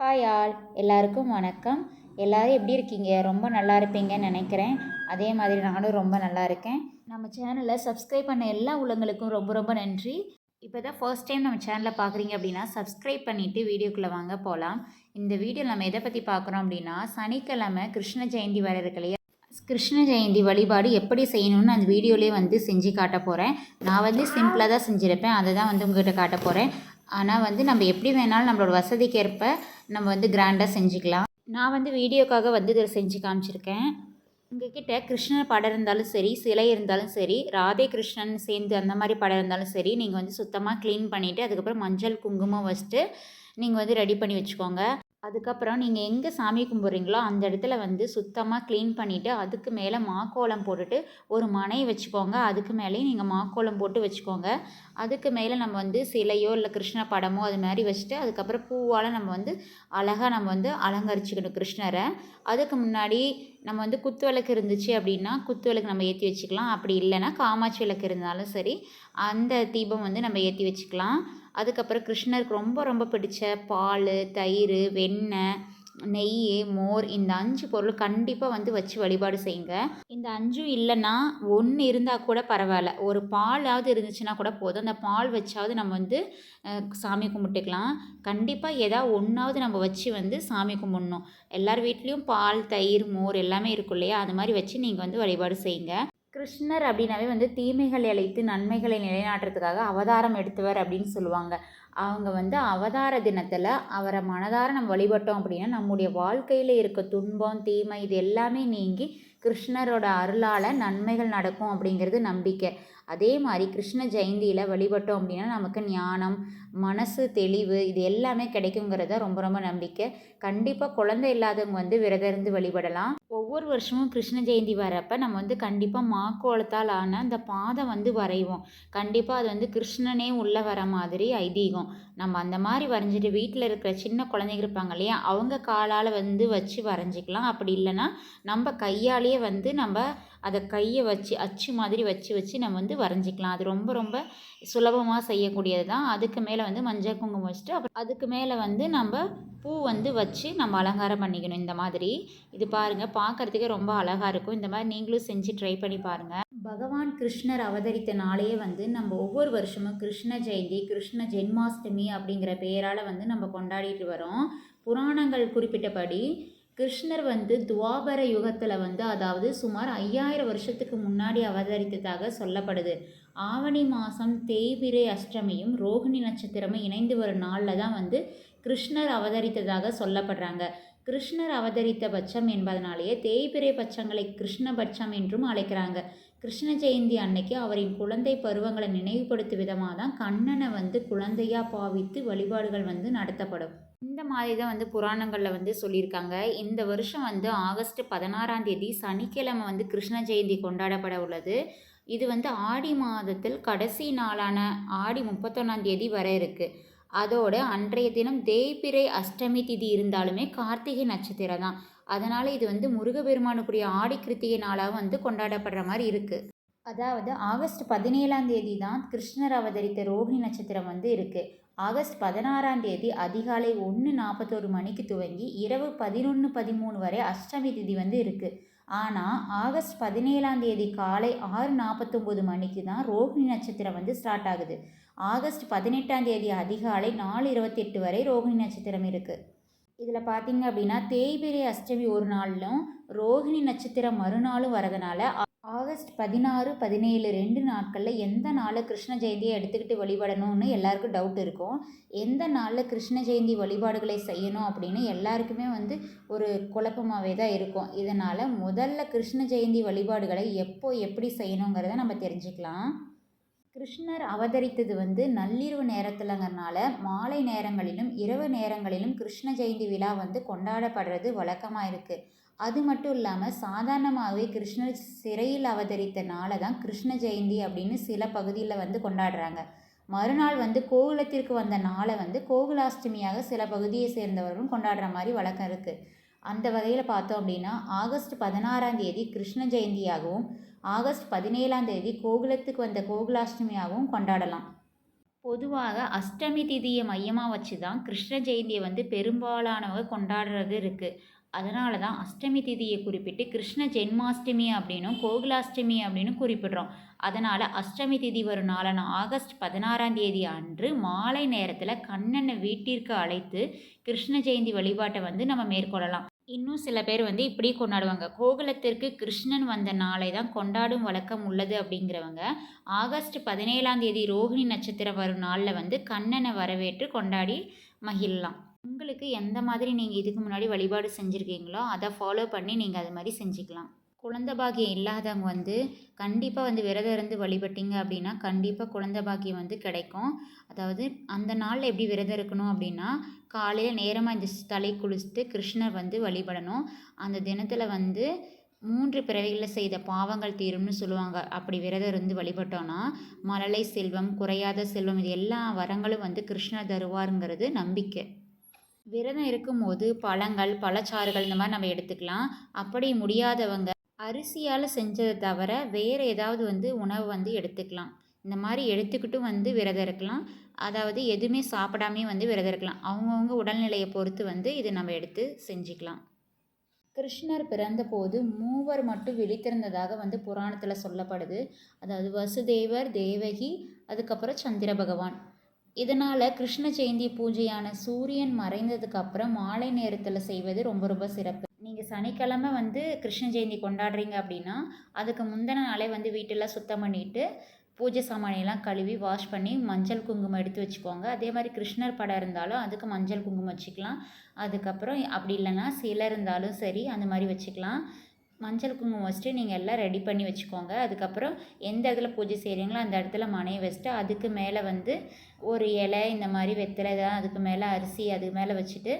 Hi all எல்லாருக்கும் வணக்கம். எல்லோரும் எப்படி இருக்கீங்க? ரொம்ப நல்லா இருப்பீங்கன்னு நினைக்கிறேன். அதே மாதிரி நானும் ரொம்ப நல்லா இருக்கேன். நம்ம சேனலை சப்ஸ்கிரைப் பண்ண எல்லா உள்ளங்களுக்கும் ரொம்ப ரொம்ப நன்றி. இப்போ தான் ஃபர்ஸ்ட் டைம் நம்ம சேனலை பார்க்குறீங்க அப்படின்னா சப்ஸ்கிரைப் பண்ணிவிட்டு வீடியோக்குள்ளே வாங்க போகலாம் இந்த வீடியோ நம்ம எதை பற்றி பார்க்குறோம் அப்படின்னா சனிக்கிழமை கிருஷ்ண ஜெயந்தி வர இருக்கு கிருஷ்ண ஜெயந்தி வழிபாடு எப்படி செய்யணும்னு அந்த வீடியோலேயே வந்து செஞ்சு காட்ட போகிறேன் நான் வந்து சிம்பிளாக தான் செஞ்சுருப்பேன். அதை தான் வந்து உங்கள்கிட்ட காட்ட போகிறேன் ஆனால் வந்து நம்ம எப்படி வேணாலும் நம்மளோட வசதிக்கேற்ப நம்ம வந்து கிராண்டாக செஞ்சுக்கலாம். நான் வந்து வீடியோக்காக வந்து இதில் செஞ்சு காமிச்சிருக்கேன். உங்ககிட்ட கிருஷ்ணர் படம் இருந்தாலும் சரி சிலை இருந்தாலும் சரி ராதே கிருஷ்ணன் சேர்ந்து அந்த மாதிரி படம் இருந்தாலும் சரி நீங்கள் வந்து சுத்தமாக க்ளீன் பண்ணிவிட்டு அதுக்கப்புறம் மஞ்சள் குங்குமம் வச்சுட்டு நீங்கள் வந்து ரெடி பண்ணி வச்சுக்கோங்க. அதுக்கப்புறம் நீங்கள் எங்கே சாமி கும்பிட்றீங்களோ அந்த இடத்துல வந்து சுத்தமாக க்ளீன் பண்ணிவிட்டு அதுக்கு மேலே மாக்கோலம் போட்டுட்டு ஒரு மனை வச்சுக்கோங்க. அதுக்கு மேலேயும் நீங்கள் மாக்கோலம் போட்டு வச்சுக்கோங்க. அதுக்கு மேலே நம்ம வந்து சிலையோ இல்லை கிருஷ்ண படமோ அது மாதிரி வச்சுட்டு அதுக்கப்புறம் பூவால் நம்ம வந்து அழகாக நம்ம வந்து அலங்கரிச்சுக்கணும் கிருஷ்ணரை. அதுக்கு முன்னாடி நம்ம வந்து குத்து விளக்கு இருந்துச்சு அப்படின்னா குத்து விளக்கு நம்ம ஏற்றி வச்சுக்கலாம். அப்படி இல்லைன்னா காமாட்சி விளக்கு இருந்தாலும் சரி அந்த தீபம் வந்து நம்ம ஏற்றி வச்சுக்கலாம். அதுக்கப்புறம் கிருஷ்ணருக்கு ரொம்ப ரொம்ப பிடிச்ச பால் தயிர் வெண்ணெய் நெய் மோர் இந்த அஞ்சு பொருள் கண்டிப்பாக வந்து வச்சு வழிபாடு செய்யுங்க. இந்த அஞ்சும் இல்லைன்னா ஒன்று இருந்தால் கூட பரவாயில்ல. ஒரு பாலாவது இருந்துச்சுன்னா கூட போதும். அந்த பால் வச்சாவது நம்ம வந்து சாமி கும்பிட்டுக்கலாம். கண்டிப்பாக ஏதாவது ஒன்றாவது நம்ம வச்சு வந்து சாமி கும்பிட்ணும். எல்லார் வீட்லேயும் பால் தயிர் மோர் எல்லாமே இருக்கும் இல்லையா? அது மாதிரி வச்சு நீங்கள் வந்து வழிபாடு செய்யுங்க. கிருஷ்ணர் அப்படின்னாவே வந்து தீமைகளை அழைத்து நன்மைகளை நிலைநாட்டுறதுக்காக அவதாரம் எடுத்தவர் அப்படின்னு சொல்லுவாங்க. அவங்க வந்து அவதார தினத்தில் அவரை மனதார நம்ம வழிபட்டோம் அப்படின்னா நம்முடைய வாழ்க்கையில் இருக்க துன்பம் தீமை இது எல்லாமே நீங்கி கிருஷ்ணரோட அருளால் நன்மைகள் நடக்கும் அப்படிங்கிறது நம்பிக்கை. அதே மாதிரி கிருஷ்ண ஜெயந்தியில் வழிபட்டோம் அப்படின்னா நமக்கு ஞானம் மனசு தெளிவு இது எல்லாமே கிடைக்குங்கிறத ரொம்ப ரொம்ப நம்பிக்கை. கண்டிப்பாக குழந்தை இல்லாதவங்க வந்து விரதம் இருந்து வழிபடலாம். ஒவ்வொரு வருஷமும் கிருஷ்ண ஜெயந்தி வரப்போ நம்ம வந்து கண்டிப்பாக மாக்கோளத்தால் ஆன அந்த பாதம் வந்து வரைவோம். கண்டிப்பாக அது வந்து கிருஷ்ணனே உள்ளே வர மாதிரி ஐதீகம். நம்ம அந்த மாதிரி வரைஞ்சிட்டு வீட்டில் இருக்கிற சின்ன குழந்தைங்க இருப்பாங்க இல்லையா அவங்க காலால் வந்து வச்சு வரைஞ்சிக்கலாம். அப்படி இல்லைன்னா நம்ம கையாலேயே வந்து நம்ம அதை கையை வச்சு அச்சு மாதிரி வச்சு வச்சு நம்ம வந்து வரைஞ்சிக்கலாம். அது ரொம்ப ரொம்ப சுலபமாக செய்யக்கூடியது தான் அதுக்கு மேலே வந்து மஞ்சள் குங்குமம் வச்சுட்டு அப்புறம் அதுக்கு மேலே வந்து நம்ம பூ வந்து வச்சு நம்ம அலங்காரம் பண்ணிக்கணும். இந்த மாதிரி. இது பாருங்கள் பார்க்குறதுக்கே ரொம்ப அழகாக இருக்கும். இந்த மாதிரி நீங்களும் செஞ்சு ட்ரை பண்ணி பாருங்கள் பகவான் கிருஷ்ணர் அவதரித்த நாளையே வந்து நம்ம ஒவ்வொரு வருஷமும் கிருஷ்ண ஜெயந்தி கிருஷ்ண ஜென்மாஷ்டமி அப்படிங்கிற பெயரால் வந்து நம்ம கொண்டாடிட்டு வரோம். புராணங்கள் குறிப்பிட்டபடி கிருஷ்ணர் வந்து துவாபர யுகத்தில் வந்து அதாவது சுமார் ஐயாயிரம் வருஷத்துக்கு முன்னாடி அவதரித்ததாக சொல்லப்படுது. ஆவணி மாதம் தேய்பிரை அஷ்டமியும் ரோகிணி நட்சத்திரமும் இணைந்து வரும் நாளில் தான் வந்து கிருஷ்ணர் அவதரித்ததாக சொல்லப்படுறாங்க. கிருஷ்ணர் அவதரித்த பட்சம் என்பதனாலேயே தேய்பிரை பட்சங்களை கிருஷ்ணபட்சம் என்றும் அழைக்கிறாங்க. கிருஷ்ண ஜெயந்தி அன்னைக்கு அவரின் குழந்தை பருவங்களை நினைவுபடுத்தும் விதமாக தான் கண்ணனை வந்து குழந்தையாக பாவித்து வழிபாடுகள் வந்து நடத்தப்படும். இந்த மாதிரி தான் வந்து புராணங்களில் வந்து சொல்லியிருக்காங்க. இந்த வருஷம் வந்து ஆகஸ்ட் பதினாறாம் தேதி சனிக்கிழமை வந்து கிருஷ்ண ஜெயந்தி கொண்டாடப்பட உள்ளது. இது வந்து ஆடி மாதத்தில் கடைசி நாளான ஆடி முப்பத்தொன்னாம் தேதி வர இருக்குது அதோடு அன்றைய தினம் தேய்பிரை அஷ்டமி திதி இருந்தாலுமே கார்த்திகை நட்சத்திரம் தான். அதனால் இது வந்து முருகப்பெருமானுக்குரிய ஆடி கிருத்திகை நாளாக வந்து கொண்டாடப்படுற மாதிரி இருக்குது அதாவது ஆகஸ்ட் பதினேழாம் தேதி தான் கிருஷ்ணர் அவதரித்த ரோஹிணி நட்சத்திரம் வந்து இருக்குது ஆகஸ்ட் பதினாறாம் தேதி அதிகாலை ஒன்று நாற்பத்தோரு மணிக்கு துவங்கி இரவு பதினொன்று பதிமூணு வரை அஷ்டமி திதி வந்து இருக்குது ஆனால் ஆகஸ்ட் பதினேழாம் தேதி காலை ஆறு நாற்பத்தொம்போது மணிக்கு தான் ரோஹிணி நட்சத்திரம் வந்து ஸ்டார்ட் ஆகுது. ஆகஸ்ட் பதினெட்டாம் தேதி அதிகாலை நாலு இருபத்தெட்டு வரை ரோஹிணி நட்சத்திரம் இருக்குது இதில் பார்த்தீங்க அப்படின்னா தேய்பிரை அஷ்டமி ஒரு நாளிலும் ரோஹிணி நட்சத்திரம் மறுநாளும் வரதுனால ஆகஸ்ட் பதினாறு பதினேழு ரெண்டு நாட்களில் எந்த நாளில் கிருஷ்ண ஜெயந்தியை எடுத்துக்கிட்டு வழிபடணும்னு எல்லாருக்கும் டவுட் இருக்கும். எந்த நாளில் கிருஷ்ண ஜெயந்தி வழிபாடுகளை செய்யணும் அப்படின்னு எல்லாருக்குமே வந்து ஒரு குழப்பமாகவே தான் இருக்கும். இதனால் முதல்ல கிருஷ்ண ஜெயந்தி வழிபாடுகளை எப்போ எப்படி செய்யணுங்கிறத நம்ம தெரிஞ்சுக்கலாம். கிருஷ்ணர் அவதரித்தது வந்து நள்ளிரவு நேரத்தில்ங்கிறனால மாலை நேரங்களிலும் இரவு நேரங்களிலும் கிருஷ்ண ஜெயந்தி விழா வந்து கொண்டாடப்படுறது வழக்கமாக இருக்குது அது மட்டும் இல்லாமல் சாதாரணமாகவே கிருஷ்ணர் சிறையில் அவதரித்த நாளை தான் கிருஷ்ண ஜெயந்தி அப்படின்னு சில பகுதியில் வந்து கொண்டாடுறாங்க. மறுநாள் வந்து கோகுலத்திற்கு வந்த நாளை வந்து கோகுலாஷ்டமியாக சில பகுதியை சேர்ந்தவர்களும் கொண்டாடுற மாதிரி வழக்கம் இருக்குது அந்த வகையில் பார்த்தோம் அப்படின்னா ஆகஸ்ட் பதினாறாம் தேதி கிருஷ்ண ஜெயந்தியாகவும் ஆகஸ்ட் பதினேழாம் தேதி கோகுலத்துக்கு வந்த கோகுலாஷ்டமியாகவும் கொண்டாடலாம். பொதுவாக அஷ்டமி திதியை மையமாக வச்சு தான் கிருஷ்ண ஜெயந்தியை வந்து பெரும்பாலானவங்க கொண்டாடுறது இருக்குது அதனால தான் அஷ்டமி திதியை குறிப்பிட்டு கிருஷ்ண ஜென்மாஷ்டமி அப்படின்னும் கோகுலாஷ்டமி அப்படின்னு குறிப்பிடுறோம். அதனால் அஷ்டமி திதி வரும் நாளான ஆகஸ்ட் பதினாறாம் தேதி அன்று மாலை நேரத்தில் கண்ணனை வீட்டிற்கு அழைத்து கிருஷ்ண ஜெயந்தி வழிபாட்டை வந்து நம்ம மேற்கொள்ளலாம். இன்னும் சில பேர் வந்து இப்படி கொண்டாடுவாங்க. கோகுலத்திற்கு கிருஷ்ணன் வந்த நாளை தான் கொண்டாடும் வழக்கம் உள்ளது அப்படிங்கிறவங்க ஆகஸ்ட் பதினேழாம் தேதி ரோஹிணி நட்சத்திரம் வரும் நாளில் வந்து கண்ணனை வரவேற்று கொண்டாடி மகிழலாம். உங்களுக்கு எந்த மாதிரி நீங்கள் இதுக்கு முன்னாடி வழிபாடு செஞ்சுருக்கீங்களோ அதை ஃபாலோ பண்ணி நீங்கள் அது மாதிரி செஞ்சுக்கலாம். குழந்த பாக்கியம் இல்லாதவங்க வந்து கண்டிப்பாக வந்து விரதம் இருந்து வழிபட்டீங்க அப்படின்னா கண்டிப்பாக குழந்த பாக்கியம் வந்து கிடைக்கும். அதாவது அந்த நாளில் எப்படி விரதம் இருக்கணும் அப்படின்னா காலையில் நேரமாக இந்த தலை குளிச்சுட்டு கிருஷ்ணர் வந்து வழிபடணும். அந்த தினத்தில் வந்து மூன்று பிறவிகளில் செய்த பாவங்கள் தீரும்னு சொல்லுவாங்க. அப்படி விரதம் இருந்து வழிபட்டோன்னா மழலை செல்வம் குறையாத செல்வம் இது எல்லா வரங்களும் வந்து கிருஷ்ணர் தருவாருங்கிறது நம்பிக்கை. விரதம் இருக்கும்போது பழங்கள் பழச்சாறுகள் இந்த மாதிரி நம்ம எடுத்துக்கலாம். அப்படி முடியாதவங்க அரிசியால் செஞ்சதை தவிர வேறு ஏதாவது வந்து உணவு வந்து எடுத்துக்கலாம். இந்த மாதிரி எடுத்துக்கிட்டும் வந்து விரதம் இருக்கலாம். அதாவது எதுவுமே சாப்பிடாமே வந்து விரதம் இருக்கலாம். அவங்கவுங்க உடல்நிலையை பொறுத்து வந்து இதை நம்ம எடுத்து செஞ்சுக்கலாம். கிருஷ்ணர் பிறந்தபோது மூவர் மட்டும் விழித்திருந்ததாக வந்து புராணத்தில் சொல்லப்படுது. அதாவது வசுதேவர் தேவகி அதுக்கப்புறம் சந்திர பகவான். இதனால் கிருஷ்ண ஜெயந்தி பூஜையான சூரியன் மறைந்ததுக்கு அப்புறம் மாலை நேரத்தில் செய்வது ரொம்ப ரொம்ப சிறப்பு. நீங்கள் சனிக்கிழமை வந்து கிருஷ்ண ஜெயந்தி கொண்டாடுறீங்க அப்படின்னா அதுக்கு முந்தின நாளே வந்து வீட்டெல்லாம் சுத்தம் பண்ணிவிட்டு பூஜை சாமானியெல்லாம் கழுவி வாஷ் பண்ணி மஞ்சள் குங்குமம் எடுத்து வச்சுக்கோங்க. அதே மாதிரி கிருஷ்ணர் படம் இருந்தாலும் அதுக்கு மஞ்சள் குங்குமம் வச்சுக்கலாம். அதுக்கப்புறம் அப்படி இல்லைன்னா சிலை இருந்தாலும் சரி அந்த மாதிரி வச்சுக்கலாம். மஞ்சள் குங்குமம் வச்சுட்டு நீங்கள் எல்லாம் ரெடி பண்ணி வச்சுக்கோங்க. அதுக்கப்புறம் எந்த இடத்துல பூஜை செய்கிறீங்களோ அந்த இடத்துல மனையை வச்சுட்டு அதுக்கு மேலே வந்து ஒரு இலை இந்த மாதிரி வெத்தலை இதெல்லாம் அதுக்கு மேலே அரிசி அதுக்கு மேலே வச்சுட்டு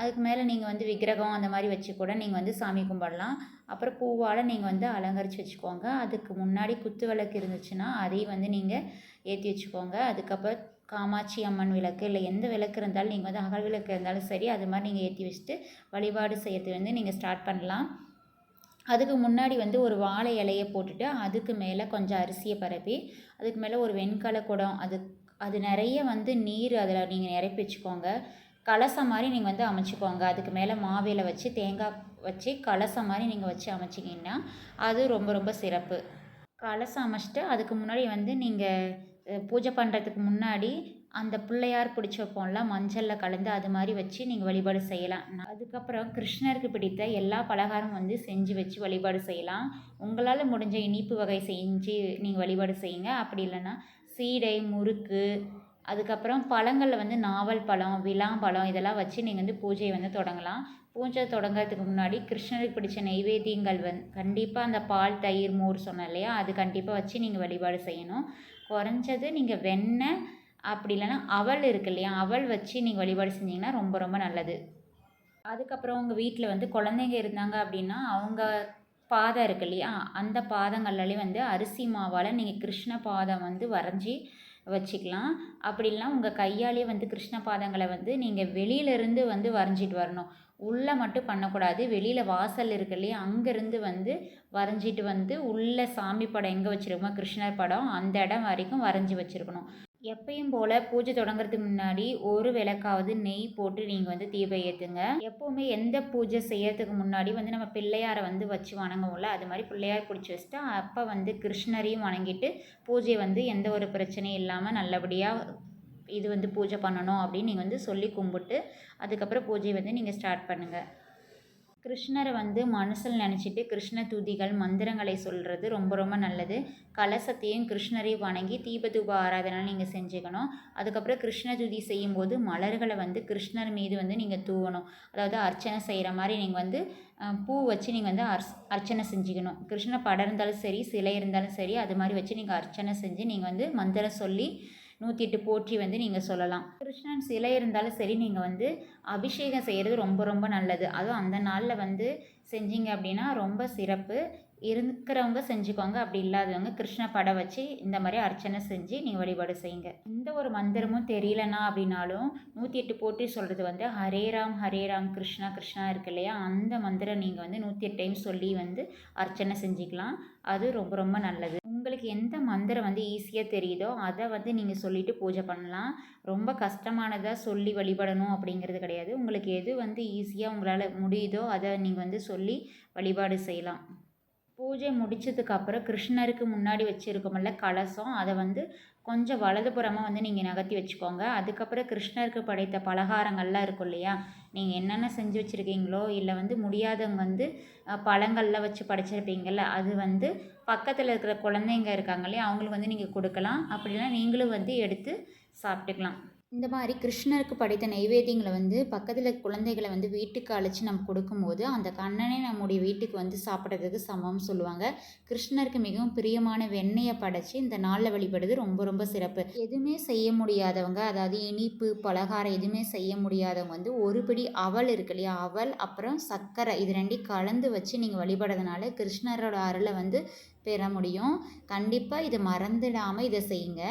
அதுக்கு மேலே நீங்கள் வந்து விக்கிரகம் அந்த மாதிரி வச்சு கூட நீங்கள் வந்து சாமி கும்பிடலாம். அப்புறம் பூவால் நீங்கள் வந்து அலங்கரித்து வச்சுக்கோங்க. அதுக்கு முன்னாடி குத்து விளக்கு இருந்துச்சுன்னா அதையும் வந்து நீங்கள் ஏற்றி வச்சுக்கோங்க. அதுக்கப்புறம் காமாட்சி அம்மன் விளக்கு இல்லை எந்த விளக்கு இருந்தாலும் நீங்கள் வந்து அகல் விளக்கு இருந்தாலும் சரி அது மாதிரி நீங்கள் ஏற்றி வச்சுட்டு வழிபாடு செய்யறது வந்து நீங்கள் ஸ்டார்ட் பண்ணலாம். அதுக்கு முன்னாடி வந்து ஒரு வாழை இலையை போட்டுட்டு அதுக்கு மேலே கொஞ்சம் அரிசியை பரப்பி அதுக்கு மேலே ஒரு வெண்கல குடம் அது அது நிறைய வந்து நீர் அதில் நீங்கள் நிரப்பி வச்சுக்கோங்க. கலசம் மாதிரி நீங்கள் வந்து அமைச்சிக்கோங்க. அதுக்கு மேலே மாவில வச்சு தேங்காய் வச்சு கலசம் மாதிரி நீங்கள் வச்சு அமைச்சிங்கன்னா அது ரொம்ப ரொம்ப சிறப்பு. கலசம் அமைச்சிட்டு அதுக்கு முன்னாடி வந்து நீங்கள் பூஜை பண்ணுறதுக்கு முன்னாடி அந்த பிள்ளையார் பிடிச்சி வைப்போம்ல மஞ்சளில் கலந்து அது மாதிரி வச்சு நீங்கள் வழிபாடு செய்யலாம். அதுக்கப்புறம் கிருஷ்ணருக்கு பிடித்த எல்லா பலகாரம் வந்து செஞ்சு வச்சு வழிபாடு செய்யலாம். உங்களால் முடிஞ்ச இனிப்பு வகை செஞ்சு நீங்கள் வழிபாடு செய்யுங்க. அப்படி இல்லைன்னா சீடை முறுக்கு அதுக்கப்புறம் பழங்களில் வந்து நாவல் பழம் விளாம்பழம் இதெல்லாம் வச்சு நீங்கள் வந்து பூஜையை வந்து தொடங்கலாம். பூஜை தொடங்கிறதுக்கு முன்னாடி கிருஷ்ணருக்கு பிடிச்ச நைவேத்தியங்கள் வந் கண்டிப்பாக அந்த பால் தயிர் மோர் சொன்னேன் இல்லையா? அது கண்டிப்பாக வச்சு நீங்கள் வழிபாடு செய்யணும். குறைஞ்சது நீங்கள் வெண்ணெய் அப்படி இல்லைன்னா அவல் இருக்கு இல்லையா? அவல் வச்சு நீங்கள் வழிபாடு செஞ்சிங்கன்னா ரொம்ப ரொம்ப நல்லது. அதுக்கப்புறம் உங்கள் வீட்டில் வந்து குழந்தைங்க இருந்தாங்க அப்படின்னா அவங்க பாதம் இருக்கு இல்லையா? அந்த பாதங்கள்லேயும் வந்து அரிசி மாவால் நீங்கள் கிருஷ்ண பாதம் வந்து வரைஞ்சி வச்சுக்கலாம். அப்படி உங்கள் கையாலே வந்து கிருஷ்ண பாதங்களை வந்து நீங்கள் வெளியிலேருந்து வந்து வரைஞ்சிட்டு வரணும். உள்ளே மட்டும் பண்ணக்கூடாது. வெளியில் வாசல் இருக்கு இல்லையா? அங்கேருந்து வந்து வரைஞ்சிட்டு வந்து உள்ளே சாமி படம் எங்கே வச்சுருக்கோமோ கிருஷ்ணர் படம் அந்த இடம் வரைக்கும் வரைஞ்சி வச்சுருக்கணும். எப்பயும் போல் பூஜை தொடங்குறதுக்கு முன்னாடி ஒரு விளக்காவது நெய் போட்டு நீங்கள் வந்து தீபம் ஏற்றுங்க எப்போவுமே எந்த பூஜை செய்யறதுக்கு முன்னாடி வந்து நம்ம பிள்ளையாரை வந்து வச்சு வணங்குவோம்ல அது மாதிரி பிள்ளையார் பிடிச்சி வச்சுட்டு அப்போ வந்து கிருஷ்ணரையும் வணங்கிட்டு பூஜையை வந்து எந்த ஒரு பிரச்சனையும் இல்லாமல் நல்லபடியாக இது வந்து பூஜை பண்ணணும் அப்படின்னு நீங்கள் வந்து சொல்லி கும்பிட்டு அதுக்கப்புறம் பூஜையை வந்து நீங்கள் ஸ்டார்ட் பண்ணுங்கள் கிருஷ்ணரை வந்து மனசில் நினச்சிட்டு கிருஷ்ண துதிகள் மந்திரங்களை சொல்கிறது ரொம்ப ரொம்ப நல்லது. கலசத்தையும் கிருஷ்ணரையும் வணங்கி தீபதூப ஆராதனை நீங்கள் செஞ்சுக்கணும். அதுக்கப்புறம் கிருஷ்ண துதி செய்யும்போது மலர்களை வந்து கிருஷ்ணர் மீது வந்து நீங்கள் தூவணும். அதாவது அர்ச்சனை செய்கிற மாதிரி நீங்கள் வந்து பூ வச்சு நீங்கள் வந்து அர்ச் அர்ச்சனை செஞ்சுக்கணும். கிருஷ்ண படம் இருந்தாலும் சரி சிலை இருந்தாலும் சரி அது மாதிரி வச்சு நீங்கள் அர்ச்சனை செஞ்சு நீங்கள் வந்து மந்திரம் சொல்லி நூற்றி எட்டு போற்றி வந்து நீங்கள் சொல்லலாம். கிருஷ்ணன் சிலை இருந்தாலும் சரி நீங்கள் வந்து அபிஷேகம் செய்கிறது ரொம்ப ரொம்ப நல்லது. அதுவும் அந்த நாளில் வந்து செஞ்சீங்க அப்படின்னா ரொம்ப சிறப்பு. இருக்கிறவங்க செஞ்சுக்கோங்க அப்படி இல்லாதவங்க கிருஷ்ண படம் வச்சு இந்த மாதிரி அர்ச்சனை செஞ்சு நீங்கள் வழிபாடு செய்யுங்க. எந்த ஒரு மந்திரமும் தெரியலனா அப்படின்னாலும் நூற்றி எட்டு போட்டி சொல்கிறது வந்து ஹரே ராம் ஹரே ராம் கிருஷ்ணா கிருஷ்ணா இருக்கு இல்லையா? அந்த மந்திரம் நீங்கள் வந்து நூற்றி எட்டு டைம் சொல்லி வந்து அர்ச்சனை செஞ்சுக்கலாம். அது ரொம்ப ரொம்ப நல்லது. உங்களுக்கு எந்த மந்திரம் வந்து ஈஸியாக தெரியுதோ அதை வந்து நீங்கள் சொல்லிவிட்டு பூஜை பண்ணலாம். ரொம்ப கஷ்டமானதாக சொல்லி வழிபடணும் அப்படிங்கிறது கிடையாது. உங்களுக்கு எது வந்து ஈஸியாக உங்களால் முடியுதோ அதை நீங்கள் வந்து சொல்லி வழிபாடு செய்யலாம். பூஜை முடித்ததுக்கப்புறம் கிருஷ்ணருக்கு முன்னாடி வச்சுருக்கோம்ல கலசம் அதை வந்து கொஞ்சம் வலதுபுறமாக வந்து நீங்கள் நகர்த்தி வச்சுக்கோங்க. அதுக்கப்புறம் கிருஷ்ணருக்கு படைத்த பலகாரங்கள்லாம் இருக்கும் இல்லையா? நீங்கள் என்னென்ன செஞ்சு வச்சுருக்கீங்களோ இல்லை வந்து முடியாதவங்க வந்து பழங்கள்லாம் வச்சு படைச்சிருப்பீங்கள்ல அது வந்து பக்கத்தில் இருக்கிற குழந்தைங்க இருக்காங்க இல்லையா அவங்களுக்கு வந்து நீங்கள் கொடுக்கலாம். அப்படின்னா நீங்களும் வந்து எடுத்து சாப்பிட்டுக்கலாம். இந்த மாதிரி கிருஷ்ணருக்கு படைத்த நைவேத்தியங்களை வந்து பக்கத்தில் குழந்தைகளை வந்து வீட்டுக்கு அழைச்சி நம்ம கொடுக்கும்போது அந்த கண்ணனே நம்முடைய வீட்டுக்கு வந்து சாப்பிட்றதுக்கு சமம்னு சொல்லுவாங்க. கிருஷ்ணருக்கு மிகவும் பிரியமான வெண்ணெயை படைச்சி இந்த நாளில் வழிபடுறது ரொம்ப ரொம்ப சிறப்பு. எதுவுமே செய்ய முடியாதவங்க அதாவது இனிப்பு பலகாரம் எதுவுமே செய்ய முடியாதவங்க வந்து ஒரு பிடி அவல் இருக்கு இல்லையா? அவல் அப்புறம் சர்க்கரை இது ரெண்டையும் கலந்து வச்சு நீங்கள் வழிபடுறதுனால கிருஷ்ணரோட அருளை வந்து பெற முடியும். கண்டிப்பாக இதை மறந்துடாமல் இதை செய்யுங்க.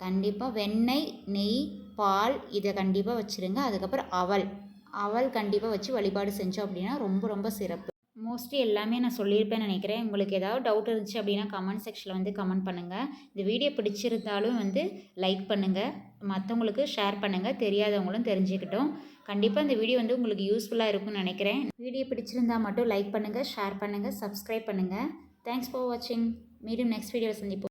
கண்டிப்பாக வெண்ணெய் நெய் பால் இதை கண்டிப்பாக வச்சுருங்க. அதுக்கப்புறம் அவல். அவல் கண்டிப்பாக வச்சு வழிபாடு செஞ்சோம் அப்படின்னா ரொம்ப ரொம்ப சிறப்பு. மோஸ்ட்லி எல்லாமே நான் சொல்லியிருப்பேன்னு நினைக்கிறேன். உங்களுக்கு ஏதாவது டவுட் இருந்துச்சு அப்படின்னா கமெண்ட் செக்ஷனில் வந்து கமெண்ட் பண்ணுங்கள் இந்த வீடியோ பிடிச்சிருந்தாலும் வந்து லைக் பண்ணுங்கள் மற்றவங்களுக்கு ஷேர் பண்ணுங்கள் தெரியாதவங்களும் தெரிஞ்சுக்கிட்டோம். கண்டிப்பாக இந்த வீடியோ வந்து உங்களுக்கு யூஸ்ஃபுல்லாக இருக்கும்னு நினைக்கிறேன். வீடியோ பிடிச்சிருந்தா மட்டும் லைக் பண்ணுங்கள் ஷேர் பண்ணுங்கள் சப்ஸ்கிரைப் பண்ணுங்கள் தேங்க்ஸ் ஃபார் வாட்சிங் மீண்டும் நெக்ஸ்ட் வீடியோவில் சந்திப்போம்.